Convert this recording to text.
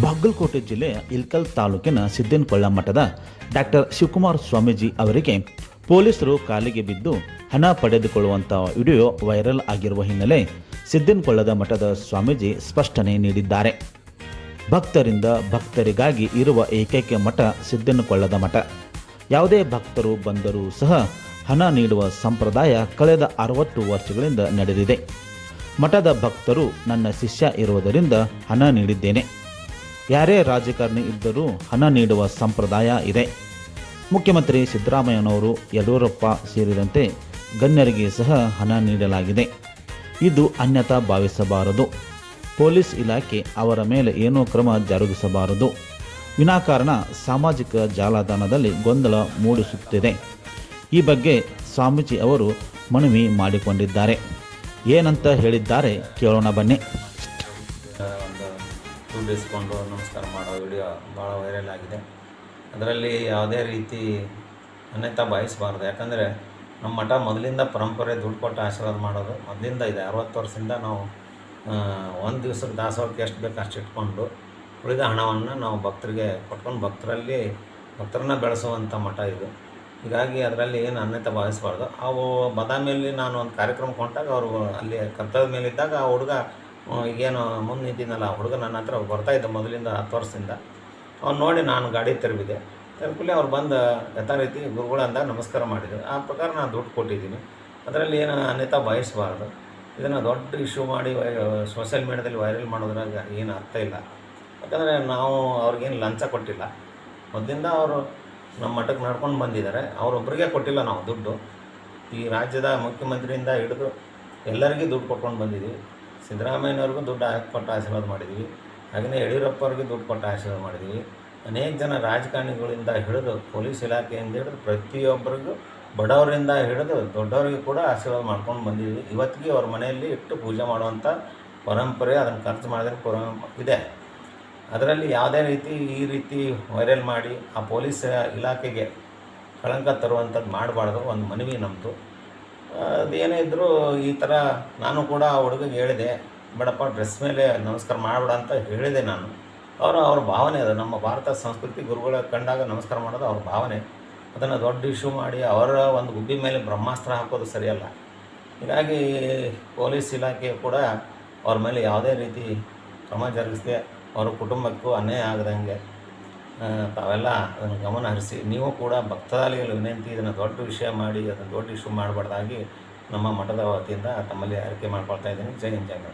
ಬಾಗಲಕೋಟೆ ಜಿಲ್ಲೆಯ ಇಲ್ಕಲ್ ತಾಲೂಕಿನ ಸಿದ್ದನಕೊಳ್ಳ ಮಠದ ಡಾಕ್ಟರ್ ಶಿವಕುಮಾರ್ ಸ್ವಾಮೀಜಿ ಅವರಿಗೆ ಪೊಲೀಸರು ಕಾಲಿಗೆ ಬಿದ್ದು ಹಣ ಪಡೆದುಕೊಳ್ಳುವಂಥ ವಿಡಿಯೋ ವೈರಲ್ ಆಗಿರುವ ಹಿನ್ನೆಲೆ ಸಿದ್ದನಕೊಳ್ಳದ ಮಠದ ಸ್ವಾಮೀಜಿ ಸ್ಪಷ್ಟನೆ ನೀಡಿದ್ದಾರೆ. ಭಕ್ತರಿಂದ ಭಕ್ತರಿಗಾಗಿ ಇರುವ ಏಕೈಕ ಮಠ ಸಿದ್ದನಕೊಳ್ಳದ ಮಠ. ಯಾವುದೇ ಭಕ್ತರು ಬಂದರೂ ಸಹ ಹಣ ನೀಡುವ ಸಂಪ್ರದಾಯ ಕಳೆದ ಅರವತ್ತು ವರ್ಷಗಳಿಂದ ನಡೆದಿದೆ. ಮಠದ ಭಕ್ತರು ನನ್ನ ಶಿಷ್ಯ ಇರುವುದರಿಂದ ಹಣ ನೀಡಿದ್ದೇನೆ. ಯಾರೇ ರಾಜಕಾರಣಿ ಇದ್ದರೂ ಹಣ ನೀಡುವ ಸಂಪ್ರದಾಯ ಇದೆ. ಮುಖ್ಯಮಂತ್ರಿ ಸಿದ್ದರಾಮಯ್ಯನವರು ಯಡಿಯೂರಪ್ಪ ಸೇರಿದಂತೆ ಗಣ್ಯರಿಗೆ ಸಹ ಹಣ ನೀಡಲಾಗಿದೆ. ಇದು ಅನ್ಯತಾ ಭಾವಿಸಬಾರದು. ಪೊಲೀಸ್ ಇಲಾಖೆ ಅವರ ಮೇಲೆ ಏನೋ ಕ್ರಮ ಜರುಗಿಸಬಾರದು. ವಿನಾಕಾರಣ ಸಾಮಾಜಿಕ ಜಾಲತಾಣದಲ್ಲಿ ಗೊಂದಲ ಮೂಡಿಸುತ್ತಿದೆ. ಈ ಬಗ್ಗೆ ಸ್ವಾಮೀಜಿ ಅವರು ಮನವಿ ಮಾಡಿಕೊಂಡಿದ್ದಾರೆ. ಏನಂತ ಹೇಳಿದ್ದಾರೆ ಕೇಳೋಣ ಬನ್ನಿ. ದುಡ್ಡು ಇಸ್ಕೊಂಡು ನಮಸ್ಕಾರ ಮಾಡೋ ವಿಡಿಯೋ ಭಾಳ ವೈರಲ್ ಆಗಿದೆ. ಅದರಲ್ಲಿ ಯಾವುದೇ ರೀತಿ ಅನ್ಯತಾ ಭಾವಿಸಬಾರ್ದು. ಯಾಕಂದರೆ ನಮ್ಮ ಮಠ ಮೊದಲಿಂದ ಪರಂಪರೆ ದುಡ್ಡು ಕೊಟ್ಟು ಆಶೀರ್ವಾದ ಮಾಡೋದು, ಮೊದಲಿಂದ ಇದೆ. ಅರವತ್ತು ವರ್ಷದಿಂದ ನಾವು ಒಂದು ದಿವ್ಸಕ್ಕೆ ದಾಸೋಹಕ್ಕೆ ಎಷ್ಟು ಬೇಕು ಅಷ್ಟು ಇಟ್ಕೊಂಡು ಉಳಿದ ಹಣವನ್ನು ನಾವು ಭಕ್ತರಿಗೆ ಕೊಟ್ಕೊಂಡು ಭಕ್ತರಲ್ಲಿ, ಭಕ್ತರನ್ನ ಬೆಳೆಸುವಂಥ ಮಠ ಇದು. ಹೀಗಾಗಿ ಅದರಲ್ಲಿ ಏನು ಅನ್ಯತ ಭಾವಿಸಬಾರ್ದು. ಅವು ಬದಾಮಿಯಲ್ಲಿ ನಾನು ಒಂದು ಕಾರ್ಯಕ್ರಮಕ್ಕೆ ಹೊಂಟಾಗ ಅವರು ಅಲ್ಲಿ ಕರ್ತವ್ಯ ಮೇಲಿದ್ದಾಗ ಆ ಹುಡುಗ ಈಗೇನು ಮುಂದೆ ನಿಂತಿದ್ನಲ್ಲ, ಹುಡುಗ ನನ್ನ ಹತ್ರ ಬರ್ತಾ ಇದ್ದ ಮೊದಲಿಂದ ಹತ್ತು ವರ್ಷದಿಂದ. ಅವ್ನು ನೋಡಿ ನಾನು ಗಾಡಿ ತೆರವಿದೆ ತೆರಕೂಲೆ ಅವ್ರು ಬಂದು ಯಥಾ ರೀತಿ ಗುರುಗಳು ಅಂದಾಗ ನಮಸ್ಕಾರ ಮಾಡಿದ್ರು. ಆ ಪ್ರಕಾರ ನಾನು ದುಡ್ಡು ಕೊಟ್ಟಿದ್ದೀನಿ. ಅದರಲ್ಲಿ ಏನು ಅನ್ಯತಾ ಬಯಸಬಾರ್ದು. ಇದನ್ನು ದೊಡ್ಡ ಇಶ್ಯೂ ಮಾಡಿ ಸೋಷಿಯಲ್ ಮೀಡ್ಯಾದಲ್ಲಿ ವೈರಲ್ ಮಾಡೋದ್ರಾಗ ಏನು ಅರ್ಥ ಇಲ್ಲ. ಯಾಕಂದರೆ ನಾವು ಅವ್ರಿಗೇನು ಲಂಚ ಕೊಟ್ಟಿಲ್ಲ. ಮೊದಲಿಂದ ಅವರು ನಮ್ಮ ಮಠಕ್ಕೆ ನಡ್ಕೊಂಡು ಬಂದಿದ್ದಾರೆ ಅವರೊಬ್ಬರಿಗೆ ಕೊಟ್ಟಿಲ್ಲ ನಾವು ದುಡ್ಡು. ಈ ರಾಜ್ಯದ ಮುಖ್ಯಮಂತ್ರಿಯಿಂದ ಹಿಡಿದು ಎಲ್ಲರಿಗೂ ದುಡ್ಡು ಕೊಟ್ಕೊಂಡು ಬಂದಿದ್ದೀವಿ ಸಿದ್ದರಾಮಯ್ಯನವ್ರಿಗೂ ದುಡ್ಡು ಕೊಟ್ಟು ಆಶೀರ್ವಾದ ಮಾಡಿದ್ವಿ. ಹಾಗೆಯೇ ಯಡಿಯೂರಪ್ಪವ್ರಿಗೆ ದುಡ್ಡು ಕೊಟ್ಟು ಆಶೀರ್ವಾದ ಮಾಡಿದ್ವಿ. ಅನೇಕ ಜನ ರಾಜಕಾರಣಿಗಳಿಂದ ಹಿಡಿದು ಪೊಲೀಸ್ ಇಲಾಖೆಯಿಂದ ಹಿಡಿದು ಪ್ರತಿಯೊಬ್ಬರಿಗೂ ಬಡವರಿಂದ ಹಿಡಿದು ದೊಡ್ಡವರಿಗೆ ಕೂಡ ಆಶೀರ್ವಾದ ಮಾಡ್ಕೊಂಡು ಬಂದಿದ್ವಿ. ಇವತ್ತಿಗೆ ಅವ್ರ ಮನೆಯಲ್ಲಿ ಇಟ್ಟು ಪೂಜೆ ಮಾಡುವಂಥ ಪರಂಪರೆ ಅದನ್ನು ಖರ್ಚು ಮಾಡಿದ್ರೆ ಪರ ಇದೆ. ಅದರಲ್ಲಿ ಯಾವುದೇ ರೀತಿ ಈ ರೀತಿ ವೈರಲ್ ಮಾಡಿ ಆ ಪೊಲೀಸ್ ಇಲಾಖೆಗೆ ಕಳಂಕ ತರುವಂಥದ್ದು ಮಾಡಬಾರ್ದು. ಒಂದು ಮನವಿ ನಮ್ಮದು ಅದೇನೇ ಇದ್ದರೂ ಈ ಥರ ನಾನು ಕೂಡ ಆ ಹುಡುಗಗೆ ಹೇಳಿದೆ, ಬೇಡಪ್ಪ, ಡ್ರೆಸ್ ಮೇಲೆ ನಮಸ್ಕಾರ ಮಾಡಬೇಡ ಅಂತ ಹೇಳಿದೆ ನಾನು. ಅವರು, ಅವ್ರ ಭಾವನೆ ಅದು. ನಮ್ಮ ಭಾರತ ಸಂಸ್ಕೃತಿ ಗುರುಗಳ ಕಂಡಾಗ ನಮಸ್ಕಾರ ಮಾಡೋದು ಅವ್ರ ಭಾವನೆ. ಅದನ್ನು ದೊಡ್ಡ ಇಶ್ಯೂ ಮಾಡಿ ಅವರ ಒಂದು ಗುಬ್ಬಿ ಮೇಲೆ ಬ್ರಹ್ಮಾಸ್ತ್ರ ಹಾಕೋದು ಸರಿಯಲ್ಲ. ಹೀಗಾಗಿ ಪೊಲೀಸ್ ಇಲಾಖೆ ಕೂಡ ಅವ್ರ ಮೇಲೆ ಯಾವುದೇ ರೀತಿ ಕ್ರಮ ಜರುಗಿಸದೆ, ಅವ್ರ ಕುಟುಂಬಕ್ಕೂ ಅನ್ಯಾಯ ಆಗದಂಗೆ ತಾವೆಲ್ಲ ಅದನ್ನು ಗಮನ ಹರಿಸಿ ನೀವು ಕೂಡ ಭಕ್ತಾದಿಗಳ ವಿನಂತಿ, ಇದನ್ನು ದೊಡ್ಡ ವಿಷಯ ಮಾಡಿ, ಅದನ್ನು ದೊಡ್ಡ ಇಶ್ಯೂ ಮಾಡಬಾರ್ದಾಗಿ ನಮ್ಮ ಮಠದ ವತಿಯಿಂದ ತಮ್ಮಲ್ಲಿ ಆರೈಕೆ ಮಾಡ್ಕೊಳ್ತಾ ಇದ್ದೀನಿ ಜೈ ಹಿಂದ್, ಜೈ.